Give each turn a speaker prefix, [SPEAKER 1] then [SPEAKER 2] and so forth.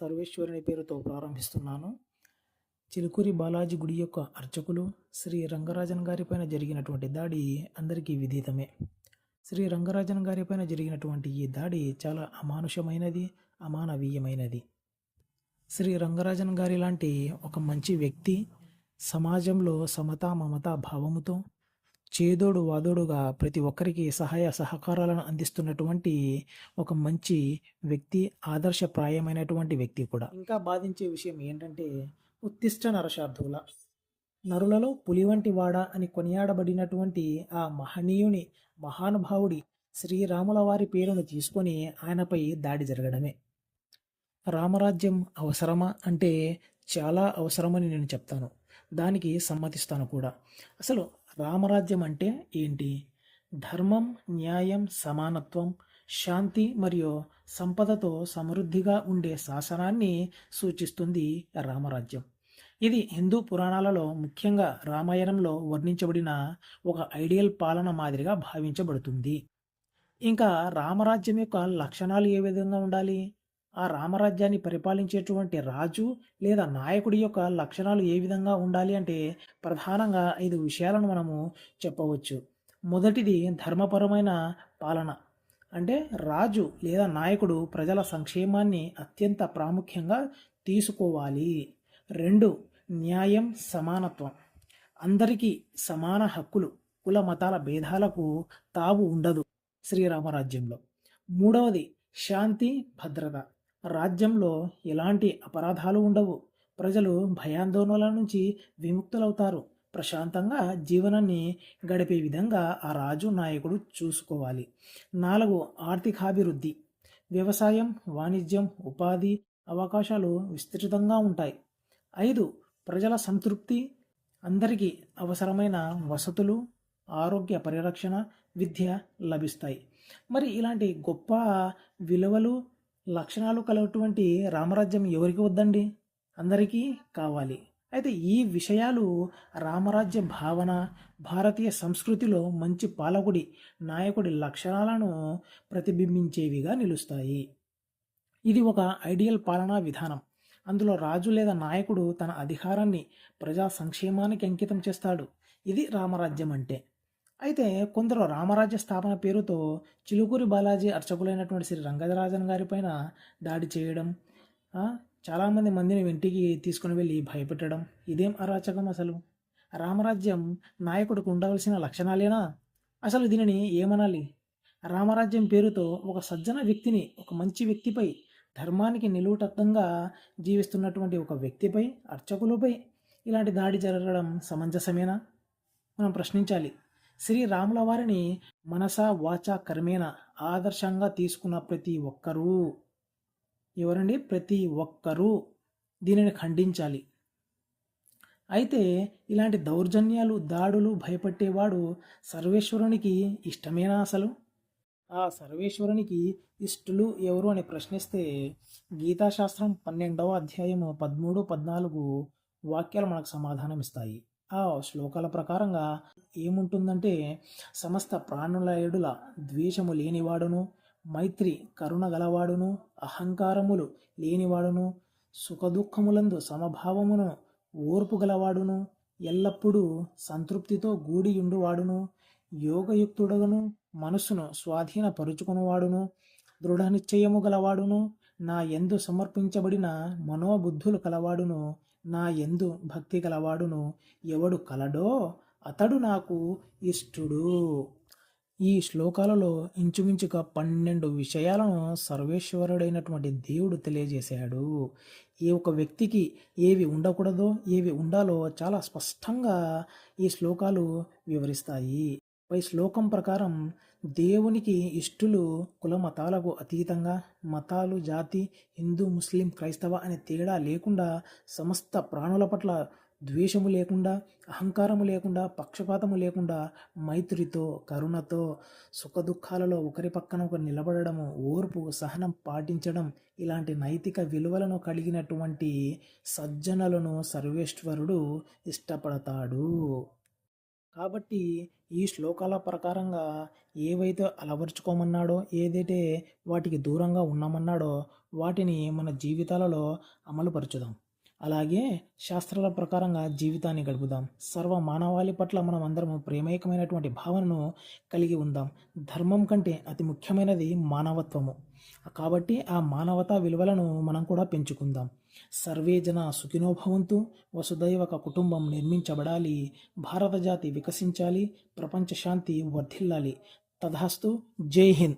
[SPEAKER 1] సర్వేశ్వరుని పేరుతో ప్రారంభిస్తున్నాను. చిలుకూరి బాలాజీ గుడి యొక్క అర్చకులు శ్రీ రంగరాజన్ గారిపైన జరిగినటువంటి దాడి అందరికీ విదితమే. శ్రీ రంగరాజన్ గారిపైన జరిగినటువంటి ఈ దాడి చాలా అమానుషమైనది అమానవీయమైనది. శ్రీ రంగరాజన్ గారి లాంటి ఒక మంచి వ్యక్తి సమాజంలో సమతా మమతా భావముతో చేదోడు వాదోడుగా ప్రతి ఒక్కరికి సహాయ సహకారాలను అందిస్తున్నటువంటి ఒక మంచి వ్యక్తి ఆదర్శప్రాయమైనటువంటి వ్యక్తి కూడా. ఇంకా బాధించే విషయం ఏంటంటే ఉత్తిష్ట నరశార్థువుల నరులలో పులి వంటి వాడ అని కొనియాడబడినటువంటి ఆ మహనీయుని మహానుభావుడి శ్రీరాముల వారి పేరును తీసుకొని ఆయనపై దాడి జరగడమే. రామరాజ్యం అవసరమా అంటే చాలా అవసరమని నేను చెప్తాను. దానికి సమ్మతిస్తాను కూడా. అసలు రామరాజ్యం అంటే ఏంటి? ధర్మం న్యాయం సమానత్వం శాంతి మరియు సంపదతో సమృద్ధిగా ఉండే శాసనాన్ని సూచిస్తుంది రామరాజ్యం. ఇది హిందూ పురాణాలలో ముఖ్యంగా రామాయణంలో వర్ణించబడిన ఒక ఐడియల్ పాలన మాదిరిగా భావించబడుతుంది. ఇంకా రామరాజ్యం యొక్క లక్షణాలు ఏ విధంగా ఉండాలి? ఆ రామరాజ్యాన్ని పరిపాలించేటువంటి రాజు లేదా నాయకుడి యొక్క లక్షణాలు ఏ విధంగా ఉండాలి అంటే ప్రధానంగా ఐదు విషయాలను మనము చెప్పవచ్చు. మొదటిది ధర్మపరమైన పాలన. అంటే రాజు లేదా నాయకుడు ప్రజల సంక్షేమాన్ని అత్యంత ప్రాముఖ్యంగా తీసుకోవాలి. రెండు న్యాయం సమానత్వం. అందరికీ సమాన హక్కులు కుల మతాల భేదాలకు తావు ఉండదు శ్రీరామరాజ్యంలో. మూడవది శాంతి భద్రత. రాజ్యంలో ఎలాంటి అపరాధాలు ఉండవు. ప్రజలు భయాందోళనల నుంచి విముక్తులవుతారు. ప్రశాంతంగా జీవనాన్ని గడిపే విధంగా ఆ రాజు నాయకుడు చూసుకోవాలి. నాలుగు ఆర్థికాభివృద్ధి. వ్యవసాయం వాణిజ్యం ఉపాధి అవకాశాలు విస్తృతంగా ఉంటాయి. ఐదు ప్రజల సంతృప్తి. అందరికీ అవసరమైన వసతులు ఆరోగ్య పరిరక్షణ విద్య లభిస్తాయి. మరి ఇలాంటి గొప్ప విలువలు లక్షణాలు కలటువంటి రామరాజ్యం ఎవరికి వద్దండి? అందరికీ కావాలి. అయితే ఈ విషయాలు రామరాజ్య భావన భారతీయ సంస్కృతిలో మంచి పాలకుడి నాయకుడి లక్షణాలను ప్రతిబింబించేవిగా నిలుస్తాయి. ఇది ఒక ఐడియల్ పాలనా విధానం. అందులో రాజు లేదా నాయకుడు తన అధికారాన్ని ప్రజా సంక్షేమానికి అంకితం చేస్తాడు. ఇది రామరాజ్యం అంటే. అయితే కొందరు రామరాజ్య స్థాపన పేరుతో చిలుకూరి బాలాజీ అర్చకులైనటువంటి శ్రీ రంగరాజన్ గారిపైన దాడి చేయడం చాలామంది మందిని వెంటికి తీసుకుని వెళ్ళి భయపెట్టడం ఇదేం అరాచకం అసలు? రామరాజ్యం నాయకుడికి ఉండవలసిన లక్షణాలేనా? అసలు దీనిని ఏమనాలి? రామరాజ్యం పేరుతో ఒక సజ్జన వ్యక్తిని ఒక మంచి వ్యక్తిపై ధర్మానికి నిలువుటత్తంగా జీవిస్తున్నటువంటి ఒక వ్యక్తిపై అర్చకులపై ఇలాంటి దాడి జరగడం సమంజసమేనా? మనం ప్రశ్నించాలి. శ్రీరాముల వారిని మనస వాచ కర్మేణ ఆదర్శంగా తీసుకున్న ప్రతి ఒక్కరూ. ఎవరండి? ప్రతి ఒక్కరూ దీనిని ఖండించాలి. అయితే ఇలాంటి దౌర్జన్యాలు దాడులు భయపట్టేవాడు సర్వేశ్వరునికి ఇష్టమేనా అసలు? ఆ సర్వేశ్వరునికి ఇష్టలు ఎవరు అని ప్రశ్నిస్తే గీతాశాస్త్రం పన్నెండవ అధ్యాయము పదమూడు పద్నాలుగు వాక్యాలు మనకు సమాధానం ఇస్తాయి ఆ శ్లోకాల ప్రకారంగా ఏముంటుందంటే సమస్త ప్రాణులయుడుల ద్వేషము లేనివాడును మైత్రి కరుణ గలవాడును అహంకారములు లేనివాడును సుఖదుఖములందు సమభావమును ఓర్పు గలవాడును ఎల్లప్పుడూ సంతృప్తితో గూడియుండువాడును యోగయుక్తుడను మనస్సును స్వాధీనపరుచుకునివాడును దృఢ నిశ్చయము గలవాడును నా ఎందు సమర్పించబడిన మనోబుద్ధులు కలవాడును నా ఎందు భక్తి గలవాడును ఎవడు కలడో అతడు నాకు ఇష్టుడు. ఈ శ్లోకాలలో ఇంచుమించుగా పన్నెండు విషయాలను సర్వేశ్వరుడైనటువంటి దేవుడు తెలియజేశాడు. ఏ ఒక వ్యక్తికి ఏవి ఉండకూడదో ఏవి ఉండాలో చాలా స్పష్టంగా ఈ శ్లోకాలు వివరిస్తాయి. పై శ్లోకం ప్రకారం దేవునికి ఇష్టులు కుల మతాలకు అతీతంగా మతాలు జాతి హిందూ ముస్లిం క్రైస్తవ అనే తేడా లేకుండా సమస్త ప్రాణుల పట్ల ద్వేషము లేకుండా అహంకారము లేకుండా పక్షపాతము లేకుండా మైత్రితో కరుణతో సుఖదుఖాలలో ఒకరి పక్కన ఒకరు నిలబడము ఓర్పు సహనం పాటించడం ఇలాంటి నైతిక విలువలను కలిగినటువంటి సజ్జనులను సర్వేశ్వరుడు ఇష్టపడతాడు. కాబట్టి ఈ శ్లోకాల ప్రకారంగా ఏవైతే అలవరుచుకోమన్నాడో ఏదైతే వాటికి దూరంగా ఉన్నామన్నాడో వాటిని మన జీవితాలలో అమలుపరచుదాం. అలాగే శాస్త్రాల ప్రకారంగా జీవితాన్ని గడుపుదాం. సర్వ మానవాళి పట్ల మనం అందరం ప్రేమైకమైనటువంటి భావనను కలిగి ఉందాం. ధర్మం కంటే అతి ముఖ్యమైనది మానవత్వము. కాబట్టి ఆ మానవతా విలువలను మనం కూడా పెంచుకుందాం. సర్వే జన సుఖినోభవంతు వసుదైవ వసుదైవక కుటుంబం నిర్మించబడాలి. భారత జాతి వికసించాలి. ప్రపంచ శాంతి వర్ధిల్లాలి. తధాస్తు జై హింద్.